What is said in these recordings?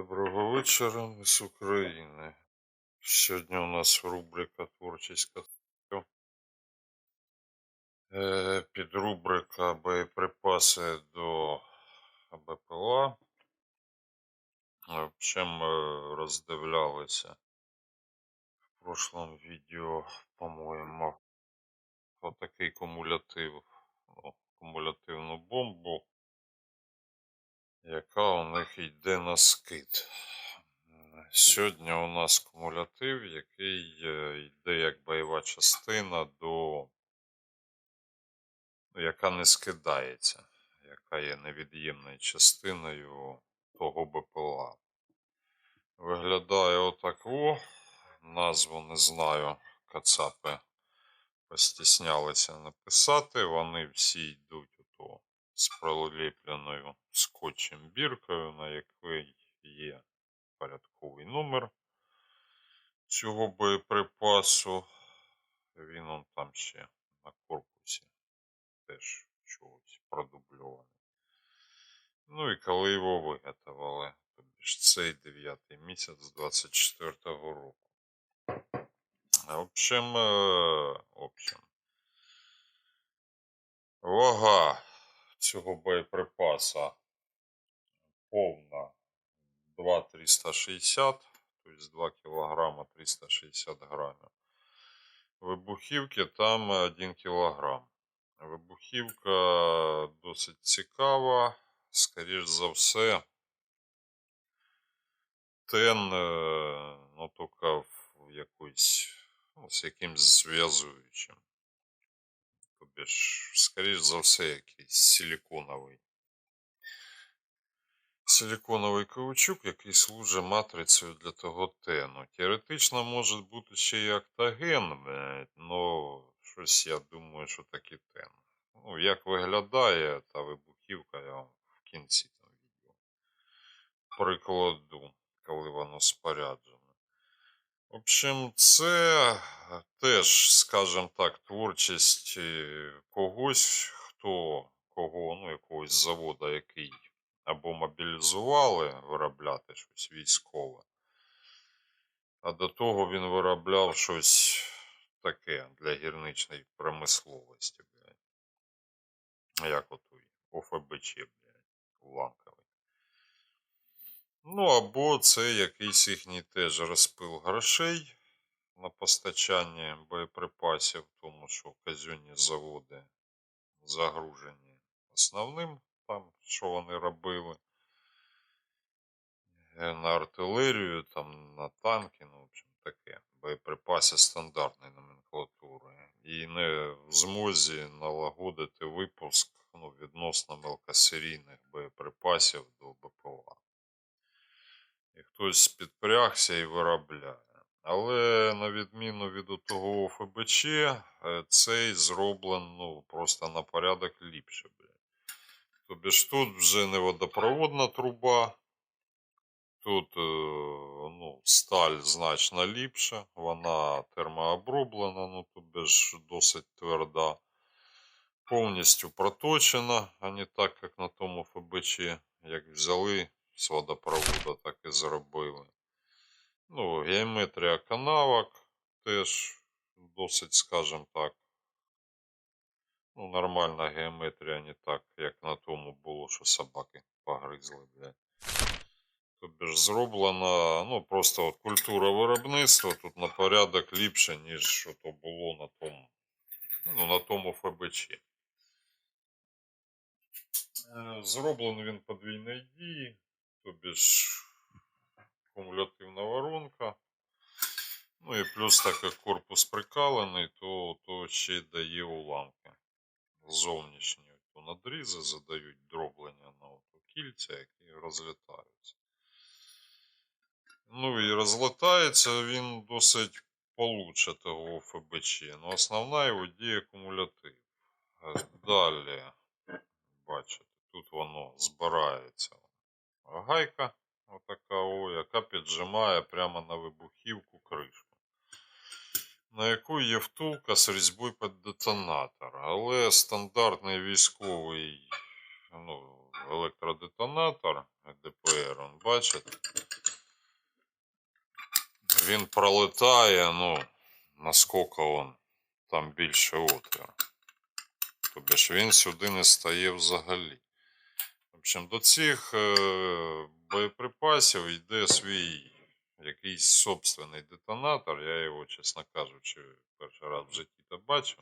Доброго вечора, ми з України. Сьогодні у нас рубрика Творчість Костю. Е, Підрубрика боєприпаси до БПЛА. В чим ми роздивлялися в прошлому відео, по-моєму, отакий кумулятив, ну, кумулятивну бомбу, яка у них йде на скид. Сьогодні у нас кумулятив, який е, йде як бойова частина до ну, яка не скидається, яка є невід'ємною частиною того БПЛА. Виглядає отако. Назву не знаю, кацапи постіснялися написати. Вони всі йдуть з проліпленою скотчем біркою, на якій є порядковий номер цього боєприпасу. Він он там ще на корпусі теж чогось продубльований. Ну і коли його виготовили, тобі ж цей 9 місяць 24-го року. В общем, е, в общем, вага цього боєприпаса повна 2,360, тобто 2 кг 360 грамів. Вибухівки там 1 кг. Вибухівка досить цікава. Скоріш за все, тен, е, ну, в якоїсь, ну, з якимсь зв'язуючим. Тобі ж, скоріш за все, якийсь силіконовий. Силіконовий каучук, який служить матрицею для того тену. Теоретично може бути ще й октаген, але щось я думаю, що таки тен. Ну, як виглядає та вибухівка, я вам в кінці там відео прикладу, коли воно споряджене. В общем, це теж, скажімо так, творчість е, когось, хто кого, ну, якогось завода, який або мобілізували виробляти щось військове, а до того він виробляв щось таке для гірничної промисловості. Блядь. Як от у ОФБЧ, блядь, уламковий. Ну, або це якийсь їхній теж розпил грошей на постачання боєприпасів, тому що казенні заводи загружені основним, там, що вони робили. Е, На артилерію, там, на танки, ну, в общем, таке. Боєприпаси стандартної номенклатури. І не в змозі налагодити випуск ну, відносно мелкосерійних боєприпасів хтось підпрягся і виробляє. Але на відміну від того ФБЧ, е, цей зроблен ну, просто на порядок ліпше. Тобі ж тут вже не водопроводна труба. Тут е, ну, сталь значно ліпша, вона термооброблена, ну тобі ж досить тверда. Повністю проточена, а не так, як на тому ФБЧ. Як взяли з водопроводу, так і зробили. Ну, геометрія канавок теж досить, скажімо так. Ну, нормальна геометрія, не так, як на тому було, що собаки погризли, блядь. Тобі ж зроблена, ну, просто от культура виробництва тут на порядок ліпше, ніж що то було на тому, ну, на тому ФБЧ. Е, Зроблений він подвійної дії, тобі ж кумулятивна воронка. Ну і плюс так як корпус прикалений, то, то ще й дає уламки. Зовнішні то надрізи задають дроблення на кільця, які розлітаються. Ну і розлітається він досить получше того ФБЧ. Ну, основна його дія кумулятив. Далі, бачите, тут воно збирається. Гайка, отака, о, яка піджимає прямо на вибухівку кришку. На яку є втулка з різьбою під детонатор. Але стандартний військовий ну, електродетонатор ДПР, он, бачите? Він пролетає, ну, наскільки он там більше отвір. Тобто ж він сюди не стає взагалі. Общем, до цих е, боєприпасів йде свій якийсь собственний детонатор. Я його, чесно кажучи, перший раз в житті то бачив.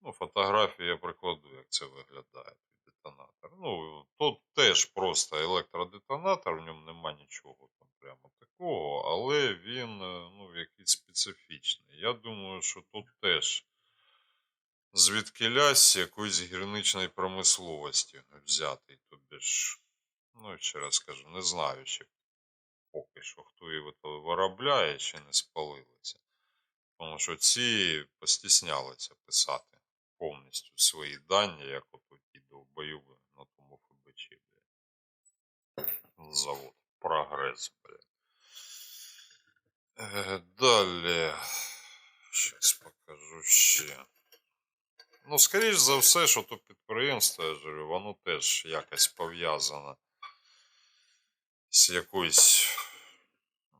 Ну, фотографії я прикладу, як це виглядає. Детонатор. Ну, тут теж просто електродетонатор, в ньому нема нічого там прямо такого, але він е, ну, якийсь специфічний. Я думаю, що тут теж звідки з якоїсь гірничної промисловості взятий. Ж, ну, ще раз кажу, не знаю ще поки що, хто то виробляє, ще не спалилося. Тому що ці постіснялися писати повністю свої дані, як от ті довбойоби на тому ФБЧ, блядь. Завод. Прогрес, блядь. Е, Далі. Щас покажу ще. Ну, скоріш за все, що то підприємство, я говорю, воно теж якось пов'язане з якоюсь,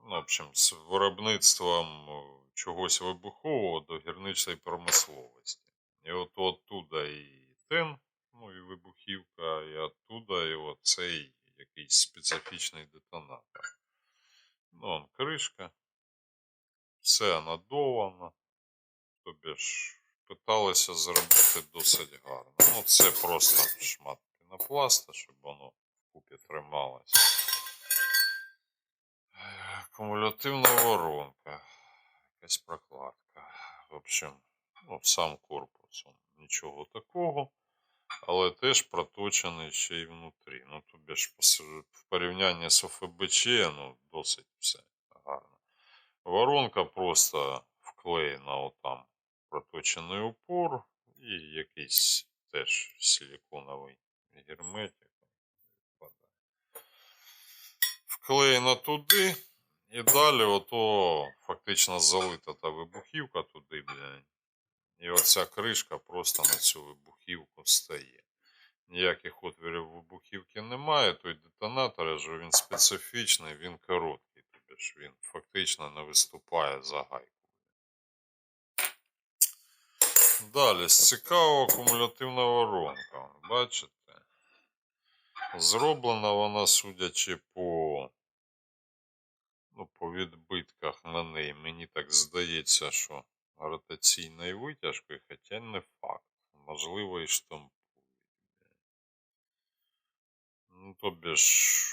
ну, в общем, з виробництвом е, чогось вибухового до гірничої промисловості. І от оттуда і тен, ну і вибухівка, і оттуда і оцей якийсь специфічний детонатор. Ну, он кришка. Все анодовано. Тобі ж питалися зробити досить гарно. Ну, це просто шмат пінопласта, щоб воно вкупі трималось. Е, Кумулятивна воронка. Якась прокладка. В общем, ну, сам корпус. Нічого такого. Але теж проточений ще й внутрі. Ну, тобі ж в порівнянні з ОФБЧ, ну, досить все гарно. Воронка просто вклеєна отам проточений упор і якийсь теж силіконовий герметик. Вклеєно туди, і далі ото фактично залита та вибухівка туди, блядь. І оця кришка просто на цю вибухівку стає. Ніяких отвірів вибухівки немає. Той детонатор, я ж він специфічний, він короткий. Тобто ж він фактично не виступає за. Далі, з цікавого кумулятивна воронка. Бачите? Зроблена вона, судячи по, ну, по відбитках на неї. Мені так здається, що ротаційною витяжкою, хоча не факт. Можливо, і штампують. Ну, тобі ж,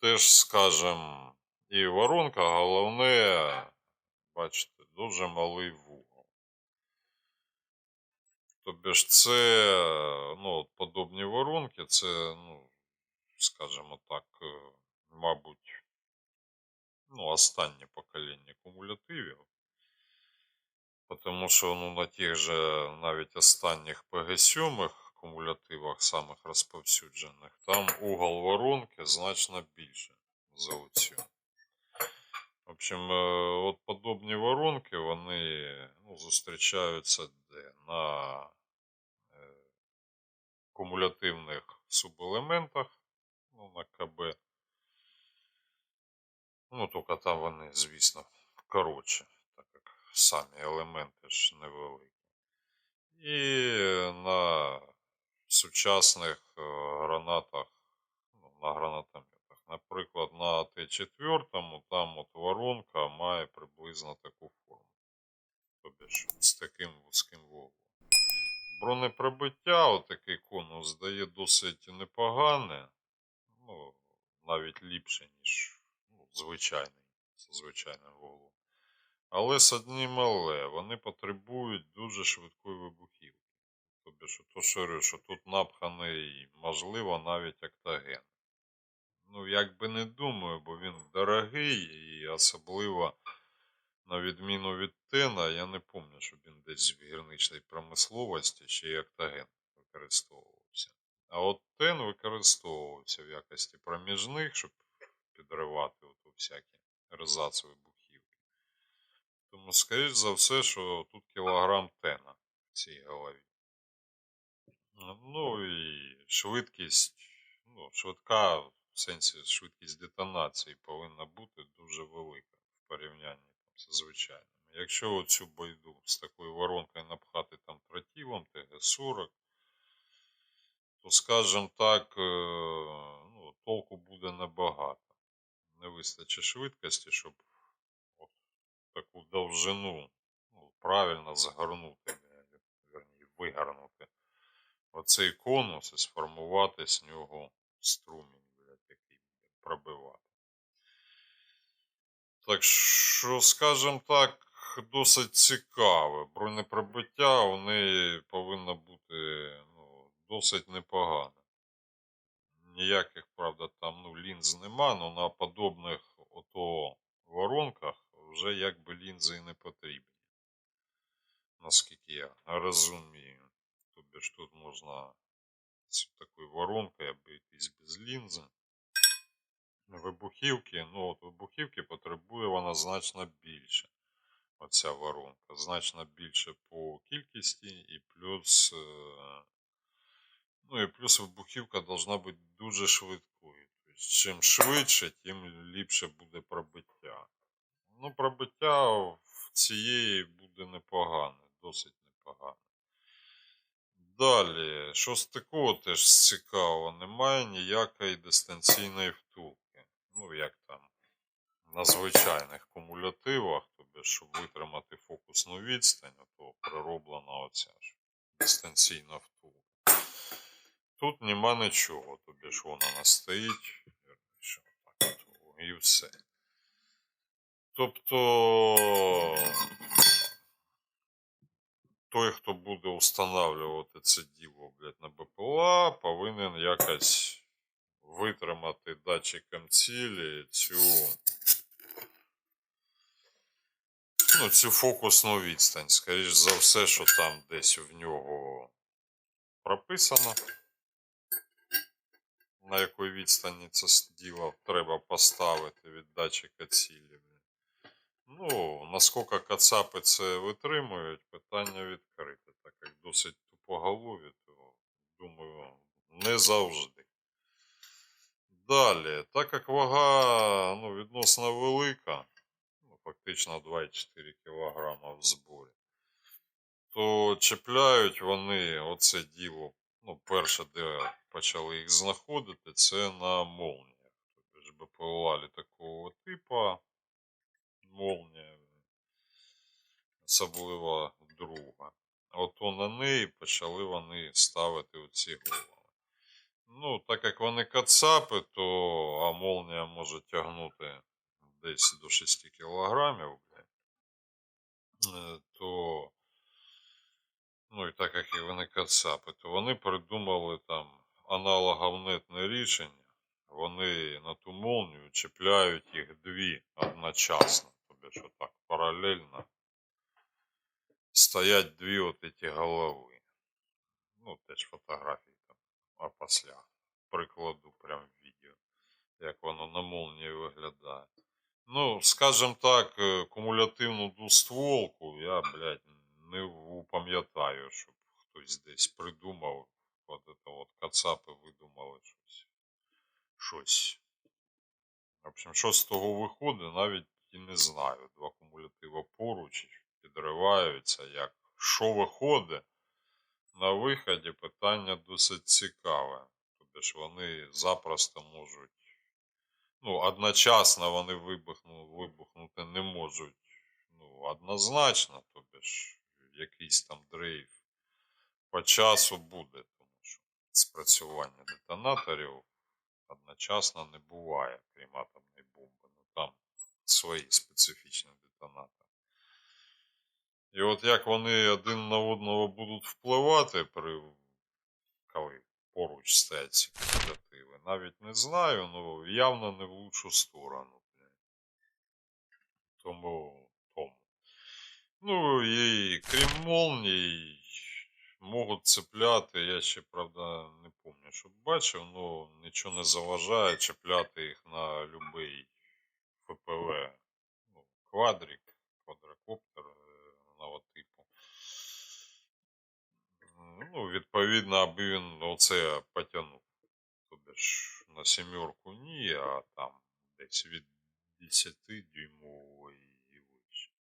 теж, скажем, і воронка, головне, бачите, дуже малий. Тобі ж це, ну, подобні воронки, це, ну, скажімо так, е, мабуть, ну, останнє покоління кумулятивів. Тому що ну, на тих же навіть останніх ПГ-7 кумулятивах, самих розповсюджених, там угол воронки значно більше за оцю. В общем, е, от подобні воронки, вони ну, зустрічаються де? На е, кумулятивних субелементах, ну, на КБ. Ну, тільки там вони, звісно, коротше, так як самі елементи ж невеликі. І на сучасних е, гранатах, ну, на гранатометах. Наприклад, на Т4 там от воронка має приблизно таку форму. Тобто з таким вузьким вуглом. Бронепробиття, отакий конус дає досить непогане, ну, навіть ліпше, ніж ну, звичайний, з звичайним вуглом. Але з одним але вони потребують дуже швидкої вибухівки. Тобто, що то, що, що тут напханий, можливо, навіть октаген. Ну, як би не думаю, бо він дорогий і особливо, на відміну від тена, я не пам'ятаю, щоб він десь в гірничній промисловості ще й октаген використовувався. А от тен використовувався в якості проміжних, щоб підривати от всякі ерзац вибухівки. Тому, скоріш за все, що тут кілограм тена в цій голові. Ну і швидкість, ну, швидка, в сенсі швидкість детонації повинна бути дуже велика в порівнянні там, з звичайними. Якщо оцю байду з такою воронкою напхати там тротілом, ТГ-40, то, скажімо так, е, ну, толку буде небагато. Не вистачить швидкості, щоб от таку довжину ну, правильно загорнути, е, верні, вигорнути. Оцей конус і сформувати з нього струмінь, який буде пробивати. Так що, скажімо так, досить цікаве. Бронепробиття у неї повинно бути ну, досить непогане. Ніяких, правда, там ну, лінз нема, але на подобних ото воронках вже якби лінзи і не потрібні. Наскільки я розумію. Тобто ж тут можна з такою воронкою обійтись без лінзи. Вибухівки, ну от вибухівки потребує вона значно більше. Оця воронка. Значно більше по кількості і плюс. е, Ну і плюс вибухівка должна бути дуже швидкою. Тобто, чим швидше, тим ліпше буде пробиття. Ну, пробиття в цієї буде непогане, досить непогане. Далі, що з такого теж цікаво, немає ніякої дистанційної втулки. Ну, як там на звичайних кумулятивах, тобто, щоб витримати фокусну відстань, то прироблена оця ж дистанційна втулка. Тут нема нічого, тобі ж вона не стоїть. Що так от, і все. Тобто той, хто буде встановлювати це діло блядь, на БПЛА, повинен якось витримати датчиком цілі цю, ну, цю фокусну відстань. Скоріш за все, що там десь в нього прописано. На якій відстані це діло треба поставити від датчика цілі. Ну, наскільки кацапи це витримують, питання відкрите. Так як досить тупоголові, то думаю, не завжди. Далі, так як вага ну, відносно велика, ну, фактично 2,4 кг в зборі, то чіпляють вони оце діло. Ну, перше, де почали їх знаходити, це на молніях. Тобто ж БПЛА літакового типу, молнія, особливо друга. Ото на неї почали вони ставити оці голови. Ну, так як вони кацапи, то а молнія може тягнути десь до 6 кілограмів, е, то ну і так як і вони кацапи, то вони придумали там аналоговнетне рішення. Вони на ту молнію чіпляють їх дві одночасно. Тобто, що так паралельно стоять дві от ці голови. Ну, теж фотографії там, а після прикладу прям відео, як воно на молнії виглядає. Ну, скажімо так, е, кумулятивну двостволку я, блядь, не упам'ятаю, щоб хтось десь придумав. От це от кацапи видумали щось. Щось. В общем, що з того виходить, навіть і не знаю. Два кумулятива поруч підриваються. Як що виходить на виході, питання досить цікаве. Тобто ж вони запросто можуть. Ну, одночасно вони вибухну, вибухнути не можуть. Ну, однозначно, тобто ж якийсь там дрейф по часу буде, тому що спрацювання детонаторів одночасно не буває, крім атомної бомби. Ну там свої специфічні детонатори. І от як вони один на одного будуть впливати, при, коли поруч стоять ці кумулятиви, навіть не знаю, ну явно не в лучшу сторону. Тому, тому. Ну і крім молній, можуть цепляти, я ще, правда, не пам'ятаю, щоб бачив, але нічого не заважає чіпляти їх на будь-який ФПВ. Ну, квадрик, квадрокоптер е, нового типу. Ну, відповідно, аби він оце потягнув. На сімерку ні, а там десь від 10 дюймової вище.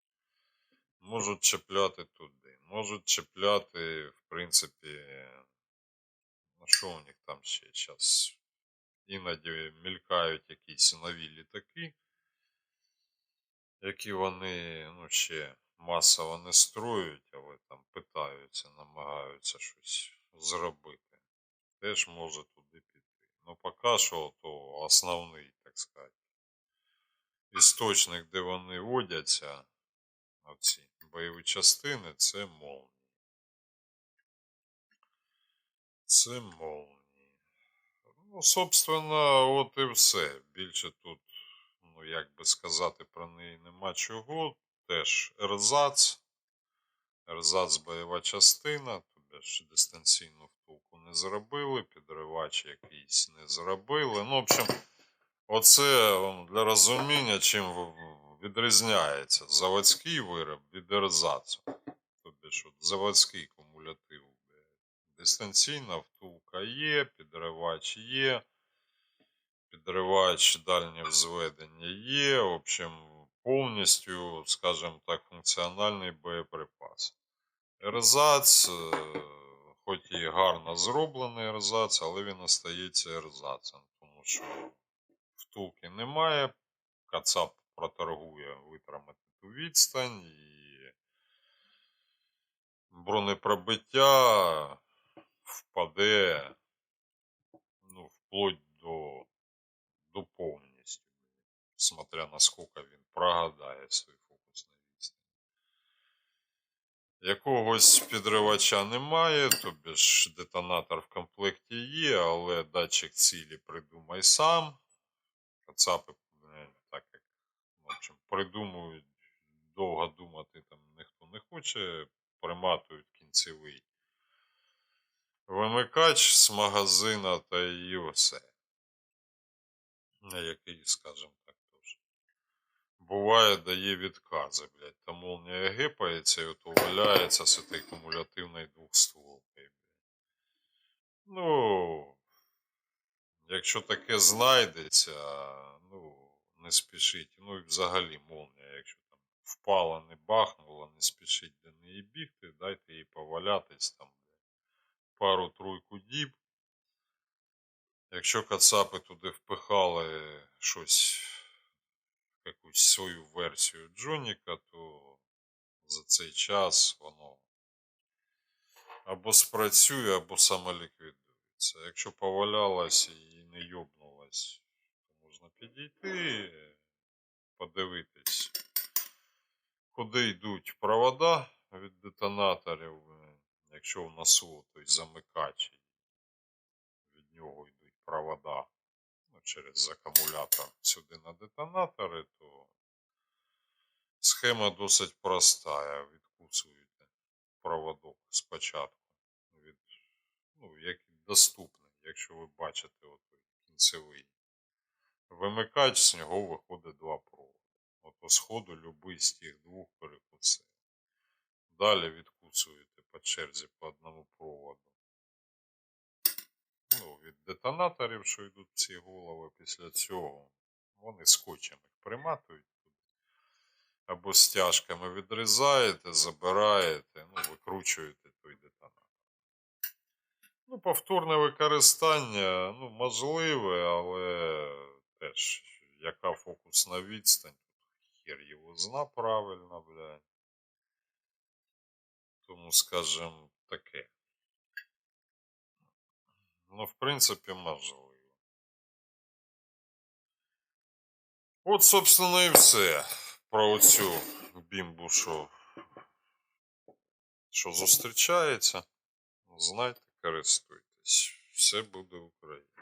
Можуть чіпляти туди. Можуть чіпляти, в принципі, ну що у них там ще зараз? Іноді мількають якісь нові літаки, які вони ну, ще масово не строють, але там питаються, намагаються щось зробити. Теж може Ну, поки що, то основний, так сказати, істочник, де вони водяться, оці бойові частини, це молнії. Це молнії. Ну, собственно, от і все. Більше тут, ну, як би сказати, про неї нема чого. Теж ерзац. Ерзац бойова частина, тобі ж дистанційну втулку не зробили, підривач якийсь не зробили. Ну, в общем, оце для розуміння, чим відрізняється заводський вироб від ерзацу. Ж от заводський кумулятив. Дистанційна втулка є, підривач є, підривач дальнє взведення є. В общем, повністю, скажімо так, функціональний боєприпас. Ерзац, е, хоч і гарно зроблений ерзац, але він остається ерзацем, тому що втулки немає, кацап проторгує витримати ту відстань і бронепробиття впаде ну, вплоть до, до повністю, смотря наскільки він прогадає свій фокус на відстані. Якогось підривача немає, тобі ж детонатор в комплекті є, але датчик цілі придумай сам. Кацапи, е, так як в общем, придумують, довго думати там ніхто не хоче, приматують кінцевий вимикач з магазина та і все. Який, скажімо. Буває, дає відкази, блядь. Та молнія гепається і ото валяється з цією кумулятивною двохстволкою, блядь. Ну, якщо таке знайдеться, ну, не спішіть. Ну і взагалі молнія, якщо там впала, не бахнула, не спішіть до неї бігти, дайте їй повалятись там пару-тройку діб. Якщо кацапи туди впихали щось, якусь свою версію Джоніка, то за цей час воно або спрацює, або самоліквідується. Якщо повалялась і не йобнулась, то можна підійти, подивитись, куди йдуть провода від детонаторів. Якщо в носу той замикач, від нього через акумулятор сюди на детонатори, то схема досить проста. Відкусуєте проводок спочатку від, ну, як доступний, якщо ви бачите от кінцевий вимикач, з нього виходить два проводи. От сходу любий з тих двох перекусив. Далі відкусуєте по черзі по одному проводу. Ну, від детонаторів, що йдуть ці голови після цього, вони скотчем їх приматують. Або стяжками відрізаєте, забираєте, ну, викручуєте той детонатор. Ну, повторне використання, ну, можливе, але теж, яка фокусна відстань, хер його зна правильно, блядь. Тому, скажем, таке. Ну, в принципі, можливо. От, собственно, і все. Про оцю бімбу, що, що зустрічається. Знайте, користуйтесь. Все буде Україна.